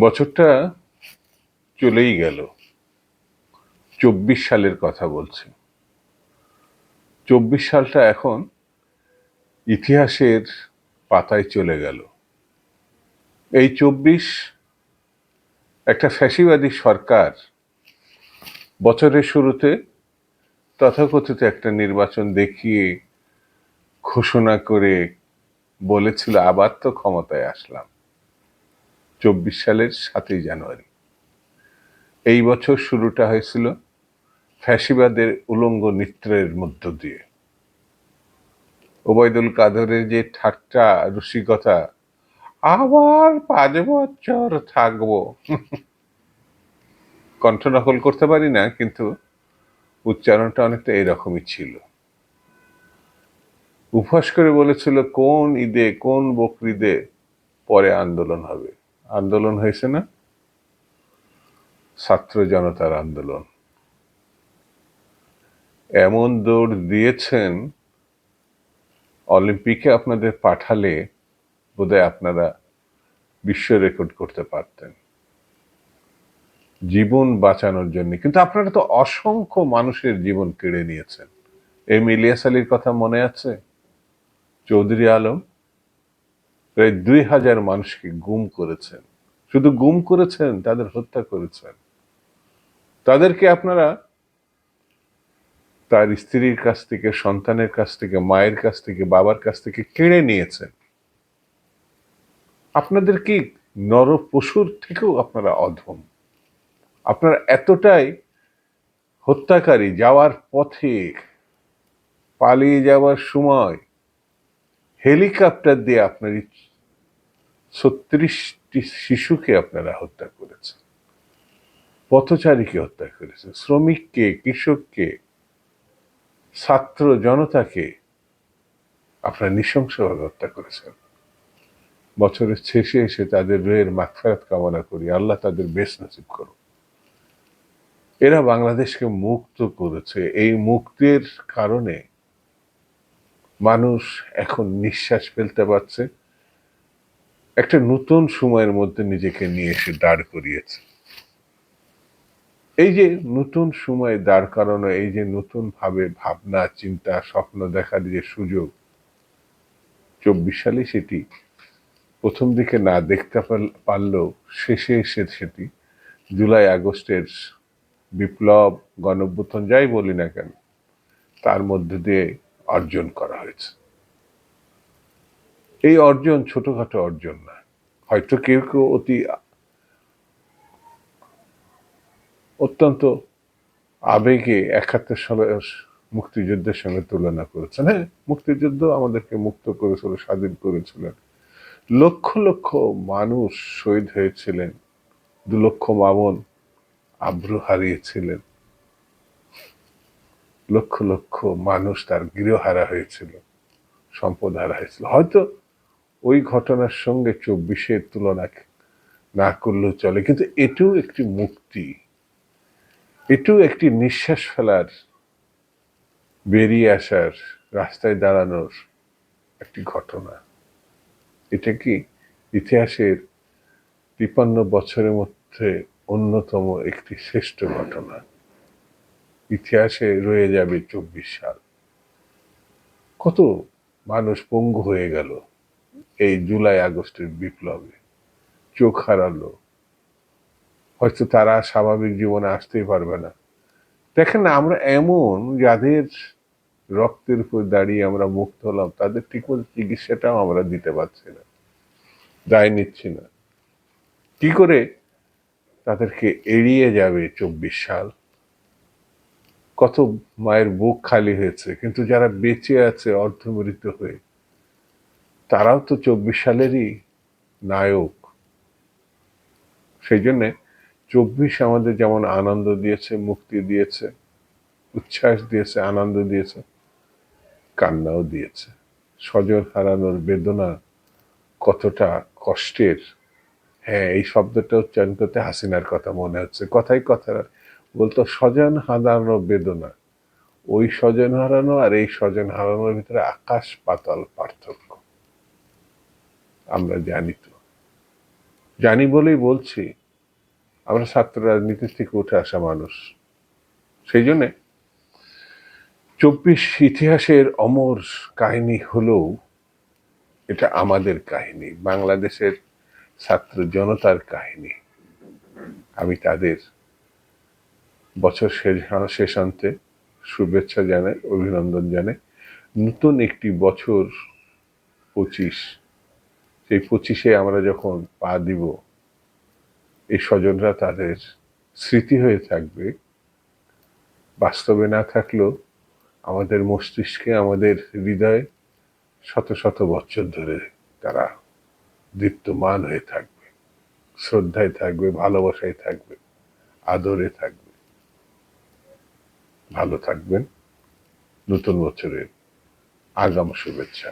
বছরটা চলেই গেল। চব্বিশ সালের কথা বলছি। চব্বিশ সালটা এখন ইতিহাসের পাতায় চলে গেল। এই চব্বিশ একটা ফ্যাসিবাদী সরকার বছরের শুরুতে তথাকথিত একটা নির্বাচন দেখিয়ে ঘোষণা করে বলেছিল, আবার তো ক্ষমতায় আসলাম। চব্বিশ সালের সাতই জানুয়ারি। এই বছর শুরুটা হয়েছিল ফ্যাসিবাদের উলঙ্গ নৃত্যের মধ্য দিয়ে। ওবায়দুল কাদরের যে ঠাট্টা, রসিকতা, আবার পাঁচ বছর থাকব। কণ্ঠ নকল করতে পারি না, কিন্তু উচ্চারণটা অনেকটা এরকমই ছিল। উপহাস করে বলেছিল, কোন ঈদে, কোন বকরিদে পরে আন্দোলন হবে? আন্দোলন হয়েছে না? ছাত্র জনতার আন্দোলন। এমন দৌড় দিয়েছেন, অলিম্পিকে আপনাদের পাঠালে বোধহয় আপনারা বিশ্ব রেকর্ড করতে পারতেন। জীবন বাঁচানোর জন্য। কিন্তু আপনারা তো অসংখ্য মানুষের জীবন কেড়ে নিয়েছেন। এম ইলিয়াস আলীর কথা মনে আছে? চৌধুরী আলম? প্রায় দুই হাজার মানুষকে গুম করেছেন। শুধু গুম করেছেন, তাদের হত্যা করেছেন। তাদেরকে আপনারা তার স্ত্রীর কাছ থেকে, সন্তানের কাছ থেকে, মায়ের কাছ থেকে, বাবার কাছ থেকে কেড়ে নিয়েছেন। আপনাদের কি নর পশুর থেকেও আপনারা অধম? আপনারা এতটাই হত্যাকারী, যাওয়ার পথে পালিয়ে যাওয়ার সময় হেলিকপ্টার দিয়ে আপনার ছত্রিশটি শিশুকে আপনারা হত্যা করেছেন। পথচারীকে হত্যা করেছেন, শ্রমিককে, কৃষককে, ছাত্র জনতাকে আপনারা নৃশংসভাবে হত্যা করেছেন। বছরের শেষে এসে তাদের রয়ের মাগফেরাত কামনা করি, আল্লাহ তাদের বেশ নসিব করুন এরা বাংলাদেশকে মুক্ত করেছে। এই মুক্তির কারণে মানুষ এখন নিঃশ্বাস ফেলতে পারছে। একটা নতুন সময়ের মধ্যে নিজেকে নিয়ে এসে দাঁড় করিয়েছে। এই যে নতুন সময় দাঁড় করানো, এই যে নতুন ভাবে ভাবনা, চিন্তা, স্বপ্ন দেখার যে সুযোগ, চব্বিশ সালে সেটি প্রথম দিকে না দেখতে পার- পারলেও শেষে এসে সেটি জুলাই, আগস্টের বিপ্লব, গণঅভ্যুত্থান, যাই বলি না কেন, তার মধ্যে দিয়ে অর্জন করা হয়েছে। এই অর্জন ছোটখাটো অর্জন না। হয়তো কেউ কেউ অতি অত্যন্ত আবেগে একাত্তর সালের মুক্তিযুদ্ধের সঙ্গে তুলনা করেছেন। হ্যাঁ মুক্তিযুদ্ধ আমাদেরকে মুক্ত করেছিল, স্বাধীন করেছিলেন। লক্ষ লক্ষ মানুষ শহীদ হয়েছিলেন, দু লক্ষ মামন আব্রু হারিয়েছিলেন। লক্ষ লক্ষ মানুষ তার গৃহহারা হয়েছিল, সম্পদ হারা হয়েছিল। হয়তো ওই ঘটনার সঙ্গে চব্বিশের তুলনা না করলেও চলে, কিন্তু এটাও একটি মুক্তি, এটাও একটি নিঃশ্বাস ফেলার, বেরিয়ে আসার, রাস্তায় দাঁড়ানোর একটি ঘটনা। এটা কি ইতিহাসের তিপান্ন বছরের মধ্যে অন্যতম একটি শ্রেষ্ঠ ঘটনা? ইতিহাসে রয়ে যাবে চব্বিশ সাল। কত মানুষ পঙ্গু হয়ে গেল এই জুলাই আগস্টের বিপ্লবে। চোখ হারালো। হয়তো তারা স্বাভাবিক জীবনে আসতেই পারবে না। দেখেন না, আমরা এমন যাদের রক্তের উপর দাঁড়িয়ে আমরা মুক্ত হলাম, তাদের ঠিকমতো চিকিৎসাটাও আমরা দিতে পারছি না, দায় নিচ্ছি না। কি করে তাদেরকে এড়িয়ে যাবে চব্বিশ সাল? কত মায়ের বুক খালি হয়েছে, কিন্তু যারা বেঁচে আছে অর্ধমৃত হয়ে, তারাও তো চব্বিশ সালেরই নায়ক। সেই জন্যে চব্বিশ আমাদের যেমন আনন্দ দিয়েছে, মুক্তি দিয়েছে, উচ্ছ্বাস দিয়েছে, আনন্দ দিয়েছে, কান্নাও দিয়েছে। স্বজন হারানোর বেদনা কতটা কষ্টের। হ্যাঁ এই শব্দটা উচ্চারণ করতে হাসিনার কথা মনে হচ্ছে। কথাই কথা বলতো স্বজন হারানো বেদনা। ওই স্বজন হারানো আর এই স্বজন হারানোর ভিতরে আকাশ পাতাল পার্থক্য। আমরা জানি তো। জানি বলেই বলছি, আমরা ছাত্র রাজনীতি থেকে উঠে আসা মানুষ। সেই জন্যে চব্বিশ ইতিহাসের অমর কাহিনী হলেও এটা আমাদের কাহিনী, বাংলাদেশের ছাত্র জনতার কাহিনী। আমি তাদের বছর শেষ শেষান্তে শুভেচ্ছা জানাই, অভিনন্দন জানাই। নতুন একটি বছর পঁচিশ। সেই পঁচিশে আমরা যখন পা দিব, এই স্বজনরা তাদের স্মৃতি হয়ে থাকবে। বাস্তবে না থাকলেও আমাদের মস্তিষ্কে, আমাদের হৃদয়ে শত শত বছর ধরে তারা দীপ্তমান হয়ে থাকবে। শ্রদ্ধায় থাকবে, ভালোবাসায় থাকবে, আদরে থাকবে। ভালো থাকবেন। নতুন বছরের আগাম শুভেচ্ছা।